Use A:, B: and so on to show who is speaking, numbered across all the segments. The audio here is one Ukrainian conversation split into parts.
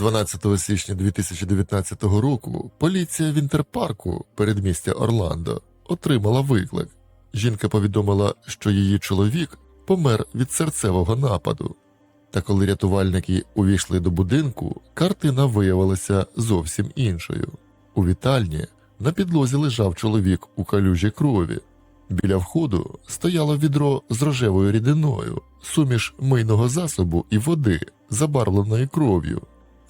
A: 12 січня 2019 року поліція Вінтерпарку передмістя Орландо отримала виклик. Жінка повідомила, що її чоловік помер від серцевого нападу. Та коли рятувальники увійшли до будинку, картина виявилася зовсім іншою. У вітальні на підлозі лежав чоловік у калюжі крові. Біля входу стояло відро з рожевою рідиною, суміш мийного засобу і води, забарвленої кров'ю.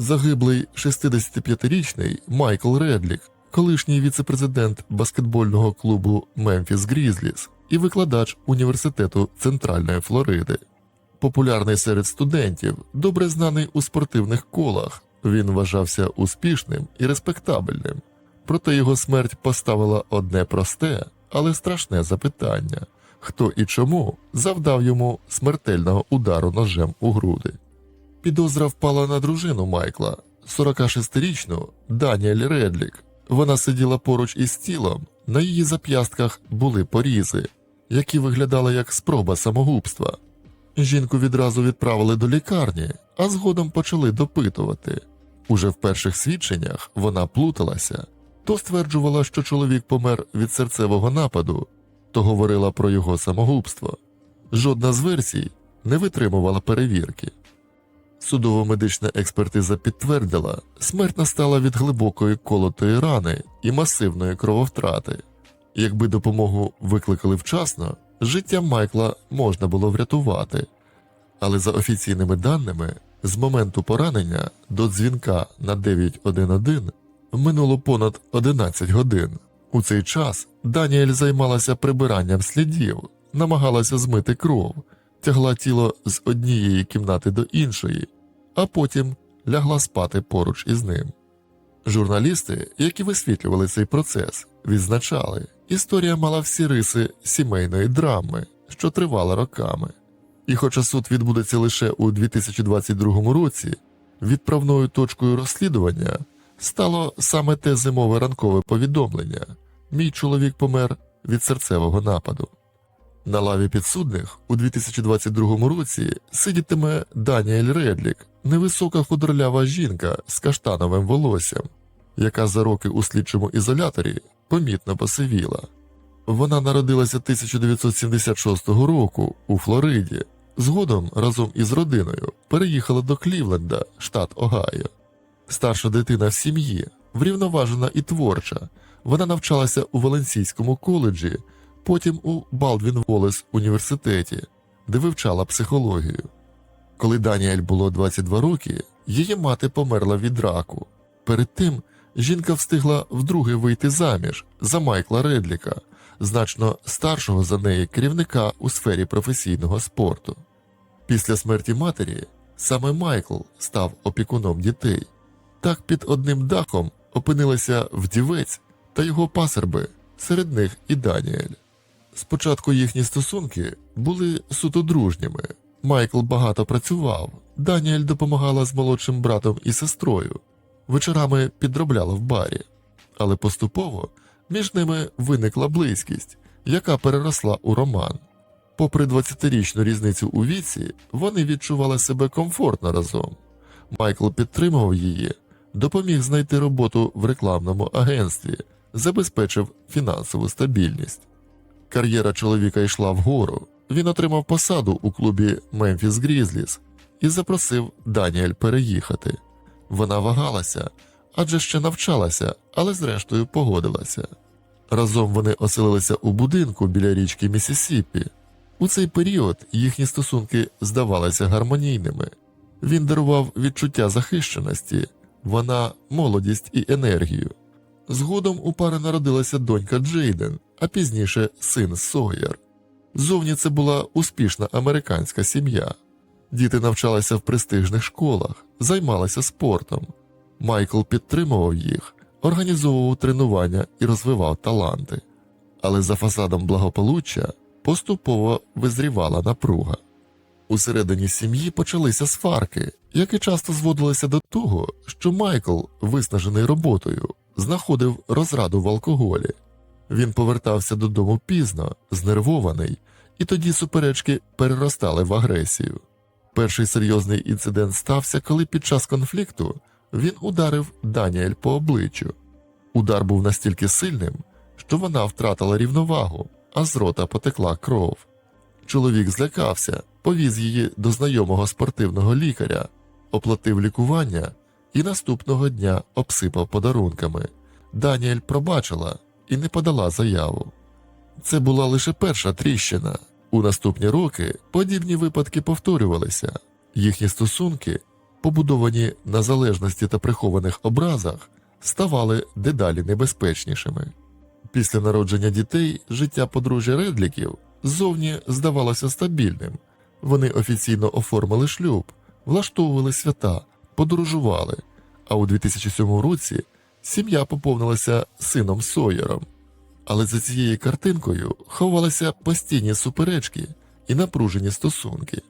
A: Загиблий 65-річний Майкл Редлік, колишній віцепрезидент баскетбольного клубу Мемфіс Грізліс і викладач університету Центральної Флориди. Популярний серед студентів, добре знаний у спортивних колах, він вважався успішним і респектабельним. Проте його смерть поставила одне просте, але страшне запитання: хто і чому завдав йому смертельного удару ножем у груди. Підозра впала на дружину Майкла, 46-річну Даніель Редлік. Вона сиділа поруч із тілом, на її зап'ястках були порізи, які виглядали як спроба самогубства. Жінку відразу відправили до лікарні, а згодом почали допитувати. Уже в перших свідченнях вона плуталася, то стверджувала, що чоловік помер від серцевого нападу, то говорила про його самогубство. Жодна з версій не витримувала перевірки. Судово-медична експертиза підтвердила, смерть настала від глибокої колотої рани і масивної крововтрати. Якби допомогу викликали вчасно, життя Майкла можна було врятувати. Але за офіційними даними, з моменту поранення до дзвінка на 911 минуло понад 11 годин. У цей час Даніель займалася прибиранням слідів, намагалася змити кров, тягла тіло з однієї кімнати до іншої, а потім лягла спати поруч із ним. Журналісти, які висвітлювали цей процес, відзначали, історія мала всі риси сімейної драми, що тривала роками. І хоча суд відбудеться лише у 2022 році, відправною точкою розслідування стало саме те зимове ранкове повідомлення: мій чоловік помер від серцевого нападу. На лаві підсудних у 2022 році сидітиме Даніель Редлік, невисока худорлява жінка з каштановим волоссям, яка за роки у слідчому ізоляторі помітно посивіла. Вона народилася 1976 року у Флориді. Згодом разом із родиною переїхала до Клівленда, штат Огайо. Старша дитина в сім'ї, врівноважена і творча. Вона навчалася у Валенсійському коледжі, потім у Балдвін Волес університеті, де вивчала психологію. Коли Даніель було 22 роки, її мати померла від раку. Перед тим жінка встигла вдруге вийти заміж за Майкла Редліка, значно старшого за неї керівника у сфері професійного спорту. Після смерті матері саме Майкл став опікуном дітей. Так під одним дахом опинилися вдівець та його пасерби, серед них і Даніель. Спочатку їхні стосунки були суто дружніми. Майкл багато працював, Даніель допомагала з молодшим братом і сестрою, вечорами підробляла в барі, але поступово між ними виникла близькість, яка переросла у роман. Попри 20-річну різницю у віці, вони відчували себе комфортно разом. Майкл підтримував її, допоміг знайти роботу в рекламному агентстві, забезпечив фінансову стабільність. Кар'єра чоловіка йшла вгору. Він отримав посаду у клубі Мемфіс Грізліс і запросив Даніель переїхати. Вона вагалася, адже ще навчалася, але зрештою погодилася. Разом вони оселилися у будинку біля річки Місісіпі. У цей період їхні стосунки здавалися гармонійними. Він дарував відчуття захищеності, вона молодість і енергію. Згодом у пари народилася донька Джейден, а пізніше син Сойер. Зовні це була успішна американська сім'я. Діти навчалися в престижних школах, займалися спортом. Майкл підтримував їх, організовував тренування і розвивав таланти. Але за фасадом благополуччя поступово визрівала напруга. Усередині сім'ї почалися сварки, які часто зводилися до того, що Майкл, виснажений роботою, знаходив розраду в алкоголі. Він повертався додому пізно, знервований, і тоді суперечки переростали в агресію. Перший серйозний інцидент стався, коли під час конфлікту він ударив Даніель по обличчю. Удар був настільки сильним, що вона втратила рівновагу, а з рота потекла кров. Чоловік злякався, повіз її до знайомого спортивного лікаря, оплатив лікування і наступного дня обсипав подарунками. Даніель пробачила і не подала заяву. Це була лише перша тріщина. У наступні роки подібні випадки повторювалися. Їхні стосунки, побудовані на залежності та прихованих образах, ставали дедалі небезпечнішими. Після народження дітей життя подружжя Редліків ззовні здавалося стабільним. Вони офіційно оформили шлюб, влаштовували свята, подорожували. А у 2007 році сім'я поповнилася сином Сойером. Але за цією картинкою ховалися постійні суперечки і напружені стосунки.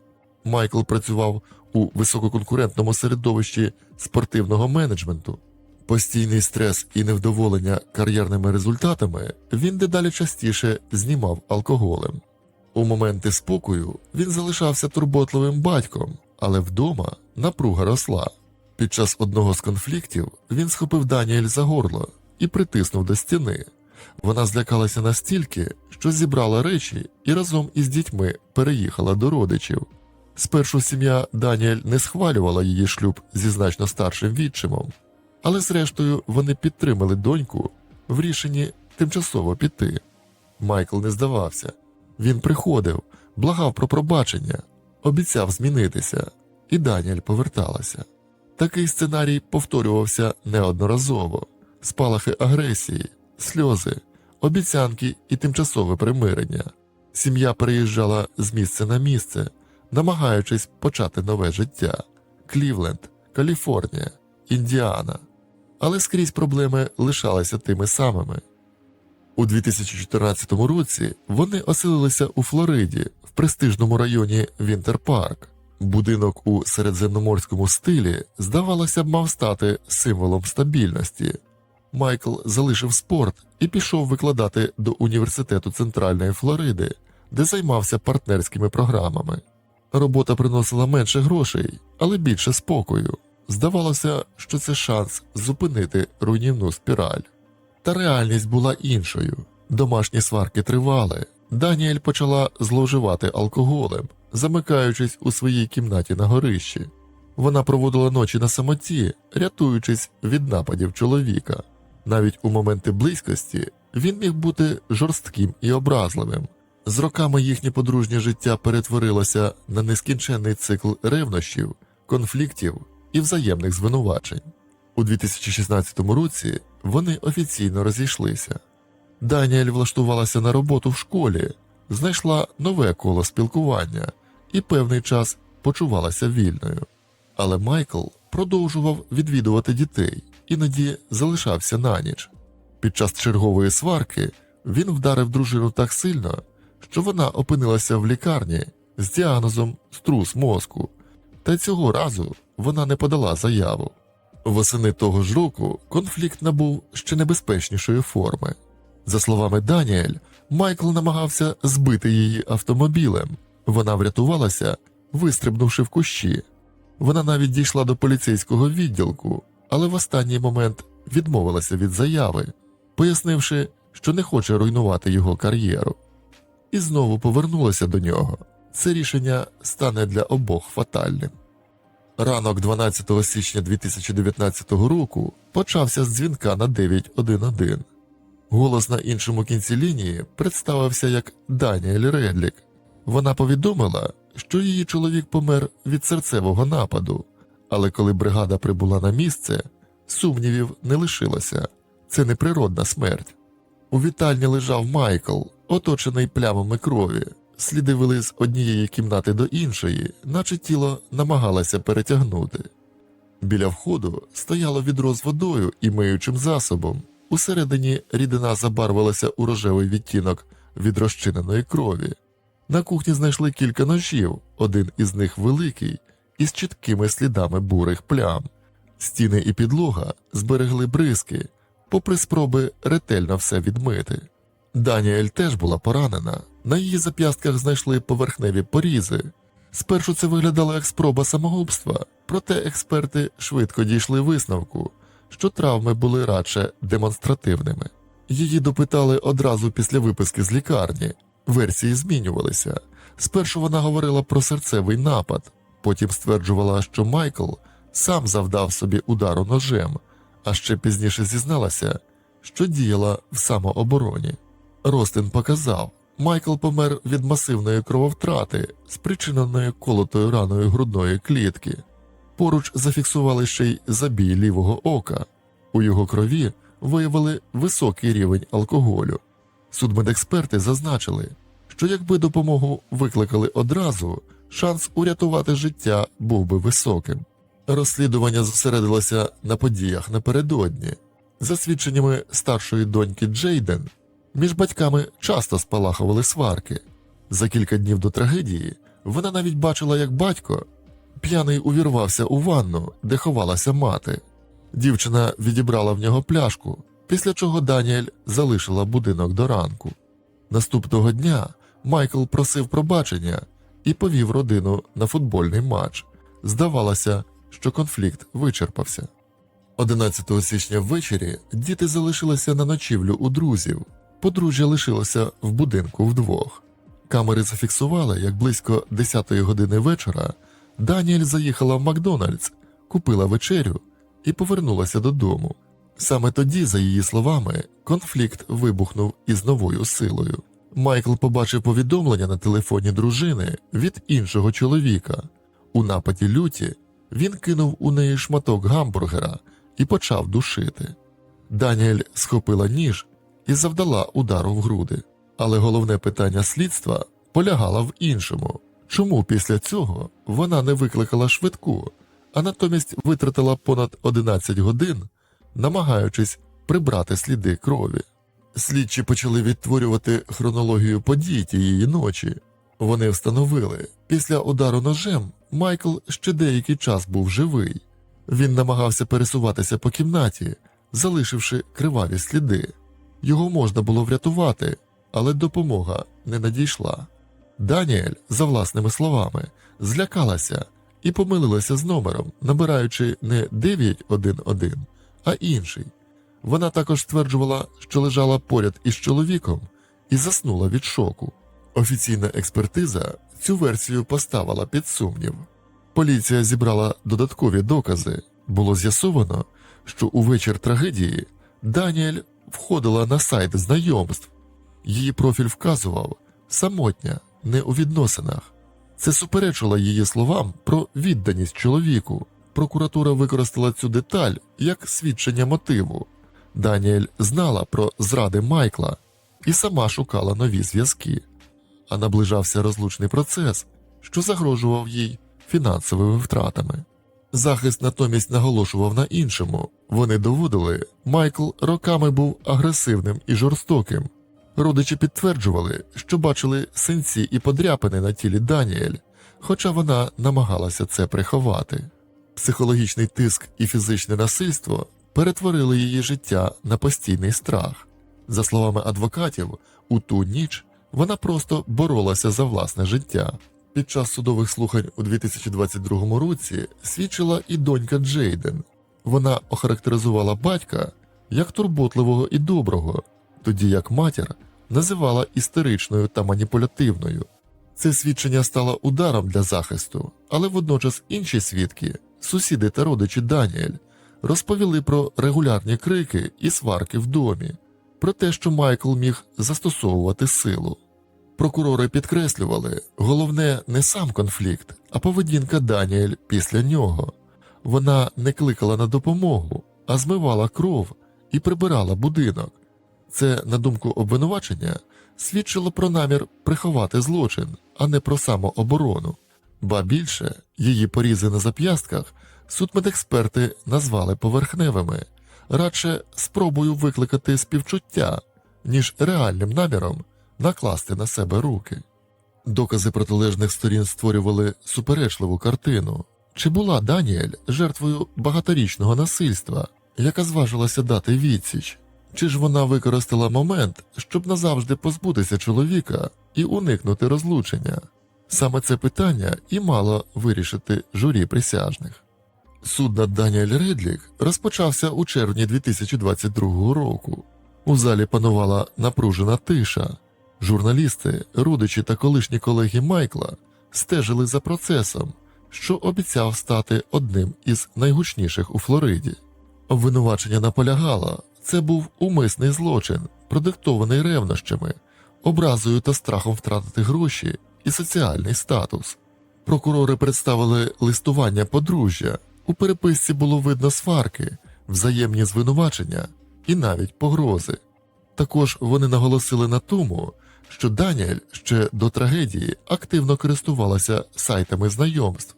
A: Майкл працював у висококонкурентному середовищі спортивного менеджменту. Постійний стрес і невдоволення кар'єрними результатами він дедалі частіше знімав алкоголем. У моменти спокою він залишався турботливим батьком, але вдома напруга росла. Під час одного з конфліктів він схопив Даніель за горло і притиснув до стіни. Вона злякалася настільки, що зібрала речі і разом із дітьми переїхала до родичів. Спершу сім'я Даніель не схвалювала її шлюб зі значно старшим відчимом, але зрештою вони підтримали доньку в рішенні тимчасово піти. Майкл не здавався. Він приходив, благав про пробачення, обіцяв змінитися, і Даніель поверталася. Такий сценарій повторювався неодноразово: спалахи агресії, сльози, обіцянки і тимчасове примирення. Сім'я переїжджала з місця на місце, намагаючись почати нове життя: Клівленд, Каліфорнія, Індіана. Але скрізь проблеми лишалися тими самими. У 2014 році вони оселилися у Флориді в престижному районі Вінтерпарк. Будинок у середземноморському стилі, здавалося б, мав стати символом стабільності. Майкл залишив спорт і пішов викладати до університету Центральної Флориди, де займався партнерськими програмами. Робота приносила менше грошей, але більше спокою. Здавалося, що це шанс зупинити руйнівну спіраль. Та реальність була іншою. Домашні сварки тривали. Даніель почала зловживати алкоголем, замикаючись у своїй кімнаті на горищі. Вона проводила ночі на самоті, рятуючись від нападів чоловіка. Навіть у моменти близькості він міг бути жорстким і образливим. З роками їхнє подружнє життя перетворилося на нескінченний цикл ревнощів, конфліктів і взаємних звинувачень. У 2016 році вони офіційно розійшлися. Даніель влаштувалася на роботу в школі, знайшла нове коло спілкування і певний час почувалася вільною. Але Майкл продовжував відвідувати дітей, іноді залишався на ніч. Під час чергової сварки він вдарив дружину так сильно, що вона опинилася в лікарні з діагнозом струс мозку, та цього разу вона не подала заяву. Восени того ж року конфлікт набув ще небезпечнішої форми. За словами Даніель, Майкл намагався збити її автомобілем. Вона врятувалася, вистрибнувши в кущі. Вона навіть дійшла до поліцейського відділку, але в останній момент відмовилася від заяви, пояснивши, що не хоче руйнувати його кар'єру. І знову повернулася до нього. Це рішення стане для обох фатальним. Ранок 12 січня 2019 року почався з дзвінка на 911. Голос на іншому кінці лінії представився як Даніель Редлік. Вона повідомила, що її чоловік помер від серцевого нападу, але коли бригада прибула на місце, сумнівів не лишилося це неприродна смерть. У вітальні лежав Майкл, оточений плямами крові. Сліди вели з однієї кімнати до іншої, наче тіло намагалося перетягнути. Біля входу стояло відро з водою і миючим засобом. Усередині рідина забарвилася у рожевий відтінок від розчиненої крові. На кухні знайшли кілька ножів, один із них великий, із чіткими слідами бурих плям. Стіни і підлога зберегли бризки, попри спроби ретельно все відмити. Даніель теж була поранена. На її зап'ястках знайшли поверхневі порізи. Спершу це виглядало як спроба самогубства, проте експерти швидко дійшли висновку, що травми були радше демонстративними. Її допитали одразу після виписки з лікарні. Версії змінювалися. Спершу вона говорила про серцевий напад, потім стверджувала, що Майкл сам завдав собі удару ножем, а ще пізніше зізналася, що діяла в самообороні. Ростин показав, Майкл помер від масивної крововтрати, спричиненої колотою раною грудної клітки. Поруч зафіксували ще й забій лівого ока. У його крові виявили високий рівень алкоголю. Судмедексперти зазначили, що якби допомогу викликали одразу, шанс урятувати життя був би високим. Розслідування зосередилося на подіях напередодні. За свідченнями старшої доньки Джейден, між батьками часто спалахували сварки. За кілька днів до трагедії вона навіть бачила, як батько п'яний увірвався у ванну, де ховалася мати. Дівчина відібрала в нього пляшку, після чого Даніель залишила будинок до ранку. Наступного дня Майкл просив пробачення і повів родину на футбольний матч. Здавалося, що конфлікт вичерпався. 11 січня ввечері діти залишилися на ночівлю у друзів. Подружжя лишилося в будинку вдвох. Камери зафіксували, як близько 10 години вечора Даніель заїхала в Макдональдс, купила вечерю і повернулася додому. Саме тоді, за її словами, конфлікт вибухнув із новою силою. Майкл побачив повідомлення на телефоні дружини від іншого чоловіка. У нападі люті він кинув у неї шматок гамбургера і почав душити. Даніель схопила ніж і завдала удару в груди. Але головне питання слідства полягало в іншому чому після цього вона не викликала швидку, а натомість витратила понад 11 годин, намагаючись прибрати сліди крові. Слідчі почали відтворювати хронологію подій тієї ночі. Вони встановили, після удару ножем Майкл ще деякий час був живий. Він намагався пересуватися по кімнаті, залишивши криваві сліди. Його можна було врятувати, але допомога не надійшла. Даніель, за власними словами, злякалася і помилилася з номером, набираючи не 911, а інший. Вона також стверджувала, що лежала поряд із чоловіком і заснула від шоку. Офіційна експертиза цю версію поставила під сумнів. Поліція зібрала додаткові докази. Було з'ясовано, що у вечір трагедії Даніель входила на сайт знайомств. Її профіль вказував самотня, не у відносинах. Це суперечило її словам про відданість чоловіку. Прокуратура використала цю деталь як свідчення мотиву. Даніель знала про зради Майкла і сама шукала нові зв'язки, а наближався розлучний процес, що загрожував їй фінансовими втратами. Захист натомість наголошував на іншому. Вони доводили, Майкл роками був агресивним і жорстоким. Родичі підтверджували, що бачили синці і подряпини на тілі Даніель, хоча вона намагалася це приховати. Психологічний тиск і фізичне насильство перетворили її життя на постійний страх. За словами адвокатів, у ту ніч вона просто боролася за власне життя. Під час судових слухань у 2022 році свідчила і донька Джейден. Вона охарактеризувала батька як турботливого і доброго, тоді як матір називала істеричною та маніпулятивною. Це свідчення стало ударом для захисту, але водночас інші свідки, сусіди та родичі Даніель, розповіли про регулярні крики і сварки в домі, про те, що Майкл міг застосовувати силу. Прокурори підкреслювали, головне не сам конфлікт, а поведінка Даніель після нього. Вона не кликала на допомогу, а змивала кров і прибирала будинок. Це, на думку обвинувачення, свідчило про намір приховати злочин, а не про самооборону. Ба більше її порізи на зап'ястках судмедексперти назвали поверхневими, радше спробою викликати співчуття, ніж реальним наміром накласти на себе руки. Докази протилежних сторін створювали суперечливу картину. Чи була Даніель жертвою багаторічного насильства, яка зважилася дати відсіч? Чи ж вона використала момент, щоб назавжди позбутися чоловіка і уникнути розлучення? Саме це питання і мало вирішити журі присяжних. Суд над Даніель Редлік розпочався у червні 2022 року. У залі панувала напружена тиша. Журналісти, родичі та колишні колеги Майкла стежили за процесом, що обіцяв стати одним із найгучніших у Флориді. Обвинувачення наполягало, це був умисний злочин, продиктований ревнощами, образою та страхом втратити гроші і соціальний статус. Прокурори представили листування подружжя. У переписці було видно сварки, взаємні звинувачення і навіть погрози. Також вони наголосили на тому, що Даніель ще до трагедії активно користувалася сайтами знайомств,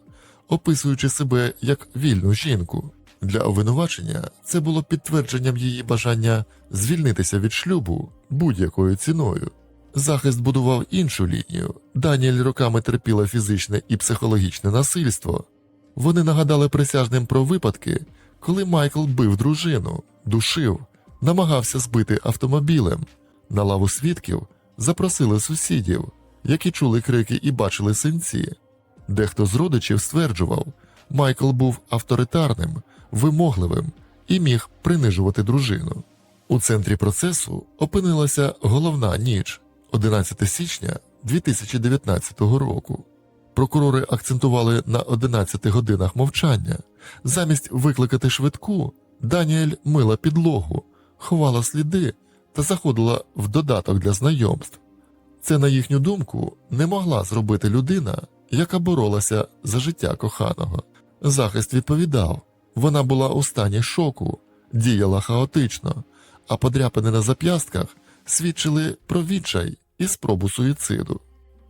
A: описуючи себе як вільну жінку. Для обвинувачення це було підтвердженням її бажання звільнитися від шлюбу будь-якою ціною. Захист будував іншу лінію. Даніель роками терпіла фізичне і психологічне насильство. Вони нагадали присяжним про випадки, коли Майкл бив дружину, душив, намагався збити автомобілем. На лаву свідків запросили сусідів, які чули крики і бачили синці. Дехто з родичів стверджував, Майкл був авторитарним, вимогливим і міг принижувати дружину. У центрі процесу опинилася головна ніч 11 січня 2019 року. Прокурори акцентували на 11 годинах мовчання. Замість викликати швидку, Даніель мила підлогу, ховала сліди та заходила в додаток для знайомств. Це, на їхню думку, не могла зробити людина, яка боролася за життя коханого. Захист відповідав, вона була у стані шоку, діяла хаотично, а подряпини на зап'ястках свідчили про відчай і спробу суїциду.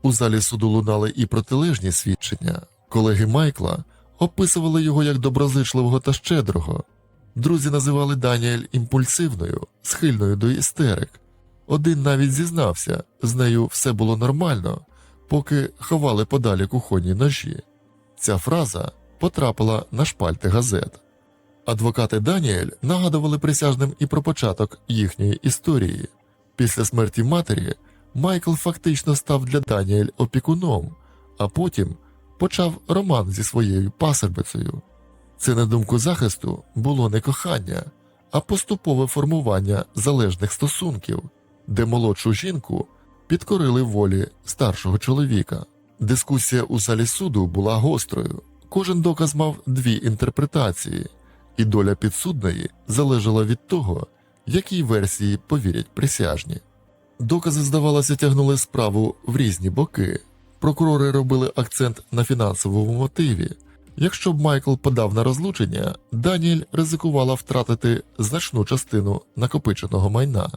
A: У залі суду лунали і протилежні свідчення. Колеги Майкла описували його як доброзичливого та щедрого. Друзі називали Даніель імпульсивною, схильною до істерик. Один навіть зізнався, з нею все було нормально, поки ховали подалі кухонні ножі. Ця фраза потрапила на шпальти газет. Адвокати Даніель нагадували присяжним і про початок їхньої історії. Після смерті матері Майкл фактично став для Даніель опікуном, а потім почав роман зі своєю пасербицею. Це, на думку захисту, було не кохання, а поступове формування залежних стосунків, де молодшу жінку підкорили волі старшого чоловіка. Дискусія у залі суду була гострою. Кожен доказ мав дві інтерпретації, і доля підсудної залежала від того, якій версії повірять присяжні. Докази, здавалося, тягнули справу в різні боки. Прокурори робили акцент на фінансовому мотиві. Якщо б Майкл подав на розлучення, Даніель ризикувала втратити значну частину накопиченого майна.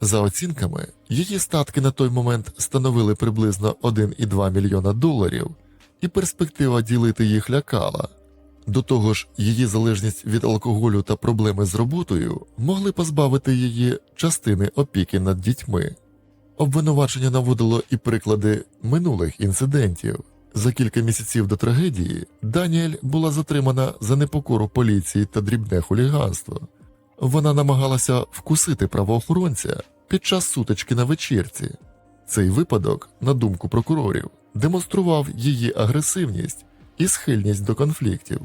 A: За оцінками, її статки на той момент становили приблизно 1,2 мільйона доларів, і перспектива ділити їх лякала. До того ж, її залежність від алкоголю та проблеми з роботою могли позбавити її частини опіки над дітьми. Обвинувачення наводило і приклади минулих інцидентів. За кілька місяців до трагедії Даніель була затримана за непокору поліції та дрібне хуліганство. Вона намагалася вкусити правоохоронця під час сутички на вечірці. Цей випадок, на думку прокурорів, демонстрував її агресивність і схильність до конфліктів.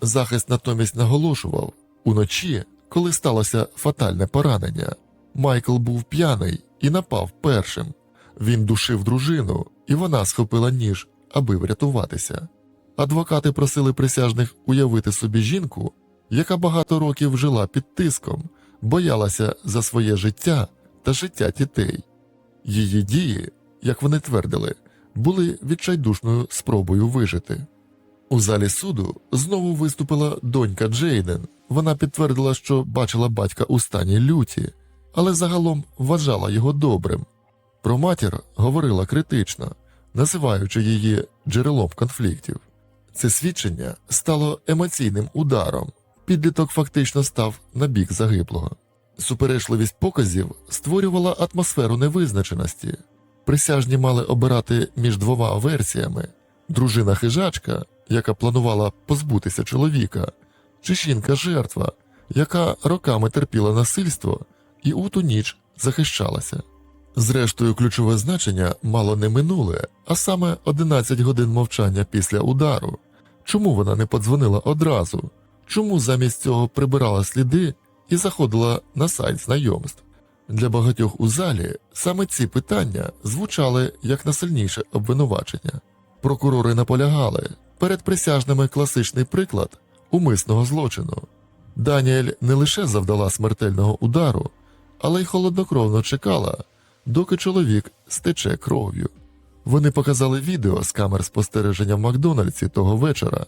A: Захист натомість наголошував уночі, коли сталося фатальне поранення, Майкл був п'яний і напав першим. Він душив дружину, і вона схопила ніж, аби врятуватися. Адвокати просили присяжних уявити собі жінку, яка багато років жила під тиском, боялася за своє життя та життя дітей. Її дії, як вони твердили, були відчайдушною спробою вижити. У залі суду знову виступила донька Джейден. Вона підтвердила, що бачила батька у стані люті, але загалом вважала його добрим. Про матір говорила критично, називаючи її джерелом конфліктів. Це свідчення стало емоційним ударом. Підліток фактично став на бік загиблого. Суперечливість показів створювала атмосферу невизначеності. Присяжні мали обирати між двома версіями: дружина хижачка, яка планувала позбутися чоловіка, чи жінка-жертва, яка роками терпіла насильство і у ту ніч захищалася. Зрештою, ключове значення мало не минуле, а саме 11 годин мовчання після удару. Чому вона не подзвонила одразу? Чому замість цього прибирала сліди і заходила на сайт знайомств? Для багатьох у залі саме ці питання звучали як найсильніше обвинувачення. Прокурори наполягали перед присяжними класичний приклад умисного злочину. Даніель не лише завдала смертельного удару, але й холоднокровно чекала, доки чоловік стече кров'ю. Вони показали відео з камер спостереження в Макдональдсі того вечора.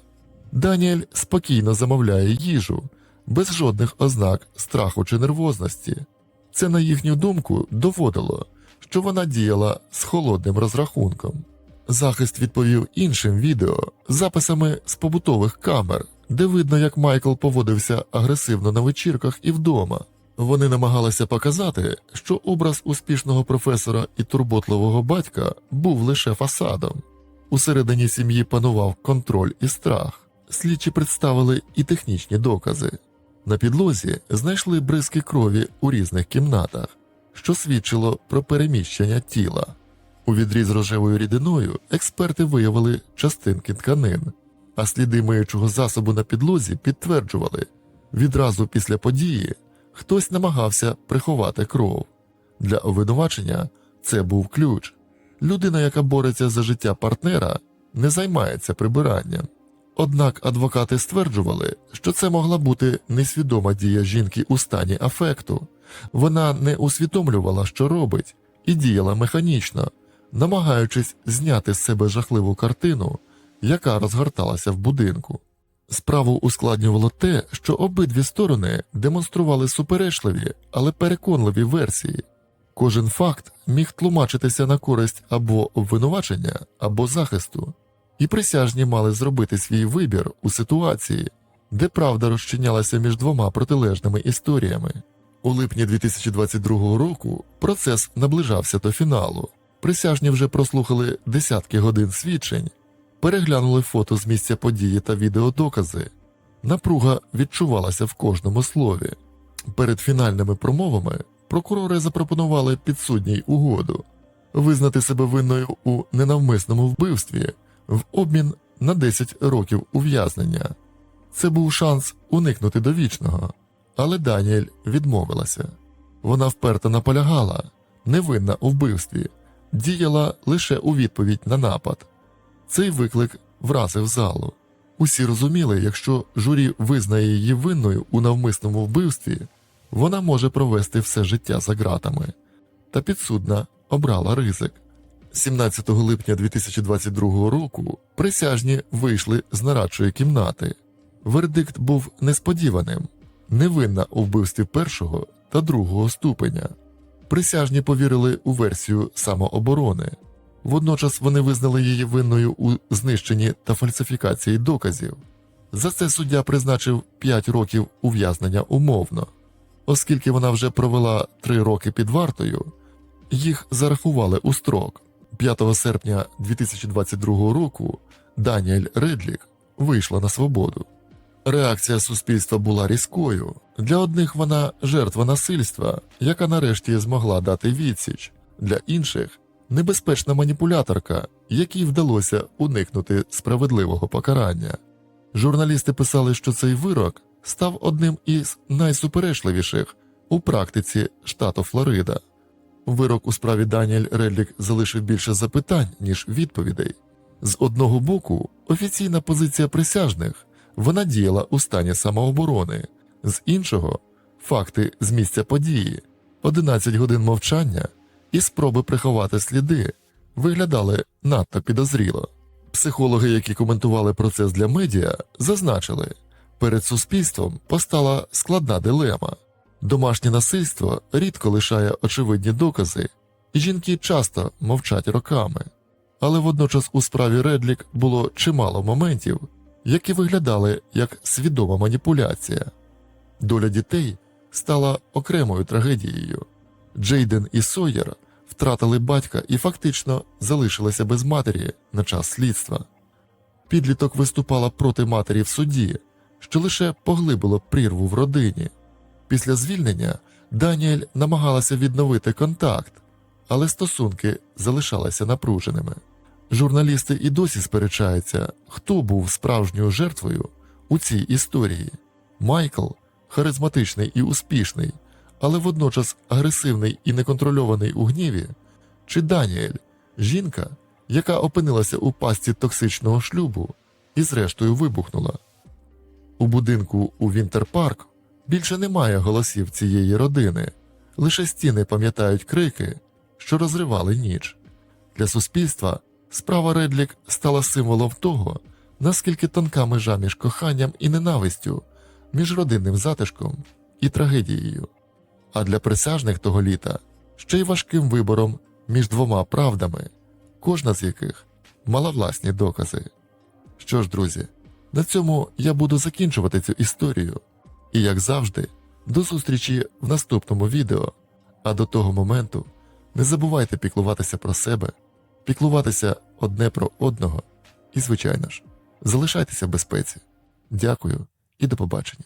A: Даніель спокійно замовляє їжу, без жодних ознак страху чи нервозності. Це, на їхню думку, доводило, що вона діяла з холодним розрахунком. Захист відповів іншим відео записами з побутових камер, де видно, як Майкл поводився агресивно на вечірках і вдома. Вони намагалися показати, що образ успішного професора і турботливого батька був лише фасадом. Усередині сім'ї панував контроль і страх. Слідчі представили і технічні докази. На підлозі знайшли бризки крові у різних кімнатах, що свідчило про переміщення тіла. У відрі з рожевою рідиною експерти виявили частинки тканин, а сліди миючого засобу на підлозі підтверджували, відразу після події хтось намагався приховати кров. Для обвинувачення це був ключ. Людина, яка бореться за життя партнера, не займається прибиранням. Однак адвокати стверджували, що це могла бути несвідома дія жінки у стані афекту. Вона не усвідомлювала, що робить, і діяла механічно, намагаючись зняти з себе жахливу картину, яка розгорталася в будинку. Справу ускладнювало те, що обидві сторони демонстрували суперечливі, але переконливі версії. Кожен факт міг тлумачитися на користь або обвинувачення, або захисту, і присяжні мали зробити свій вибір у ситуації, де правда розчинялася між двома протилежними історіями. У липні 2022 року процес наближався до фіналу. Присяжні вже прослухали десятки годин свідчень, переглянули фото з місця події та відеодокази. Напруга відчувалася в кожному слові. Перед фінальними промовами прокурори запропонували підсудній угоду визнати себе винною у ненавмисному вбивстві в обмін на 10 років ув'язнення. Це був шанс уникнути довічного, але Даніель відмовилася. Вона вперто наполягала, невинна у вбивстві, діяла лише у відповідь на напад. Цей виклик вразив залу. Усі розуміли, якщо журі визнає її винною у навмисному вбивстві, вона може провести все життя за ґратами. Та підсудна обрала ризик. 17 липня 2022 року присяжні вийшли з нарадчої кімнати. Вердикт був несподіваним невинна у вбивстві першого та другого ступеня. Присяжні повірили у версію самооборони. Водночас вони визнали її винною у знищенні та фальсифікації доказів. За це суддя призначив 5 років ув'язнення умовно. Оскільки вона вже провела 3 роки під вартою, їх зарахували у строк. 5 серпня 2022 року Даніель Редлік вийшла на свободу. Реакція суспільства була різкою. Для одних вона жертва насильства, яка нарешті змогла дати відсіч, для інших небезпечна маніпуляторка, якій вдалося уникнути справедливого покарання. Журналісти писали, що цей вирок став одним із найсуперечливіших у практиці штату Флорида. Вирок у справі Даніель Редлік залишив більше запитань, ніж відповідей. З одного боку, офіційна позиція присяжних вона діяла у стані самооборони, з іншого факти з місця події, 11 годин мовчання і спроби приховати сліди виглядали надто підозріло. Психологи, які коментували процес для медіа, зазначили, перед суспільством постала складна дилема. Домашнє насильство рідко лишає очевидні докази, і жінки часто мовчать роками. Але водночас у справі Редлік було чимало моментів, які виглядали як свідома маніпуляція. Доля дітей стала окремою трагедією. Джейден і Сойер втратили батька і фактично залишилися без матері на час слідства. Підліток виступала проти матері в суді, що лише поглибило прірву в родині. Після звільнення Даніель намагалася відновити контакт, але стосунки залишалися напруженими. Журналісти і досі сперечаються, хто був справжньою жертвою у цій історії. Майкл харизматичний і успішний, але водночас агресивний і неконтрольований у гніві, чи Даніель, жінка, яка опинилася у пастці токсичного шлюбу і зрештою вибухнула. У будинку у Вінтерпарк більше немає голосів цієї родини, лише стіни пам'ятають крики, що розривали ніч. Для суспільства справа Редлік стала символом того, наскільки тонка межа між коханням і ненавистю, між родинним затишком і трагедією. А для присяжних того літа ще й важким вибором між двома правдами, кожна з яких мала власні докази. Що ж, друзі, на цьому я буду закінчувати цю історію. І, як завжди, до зустрічі в наступному відео. А до того моменту не забувайте піклуватися про себе, піклуватися одне про одного і, звичайно ж, залишайтеся в безпеці. Дякую і до побачення.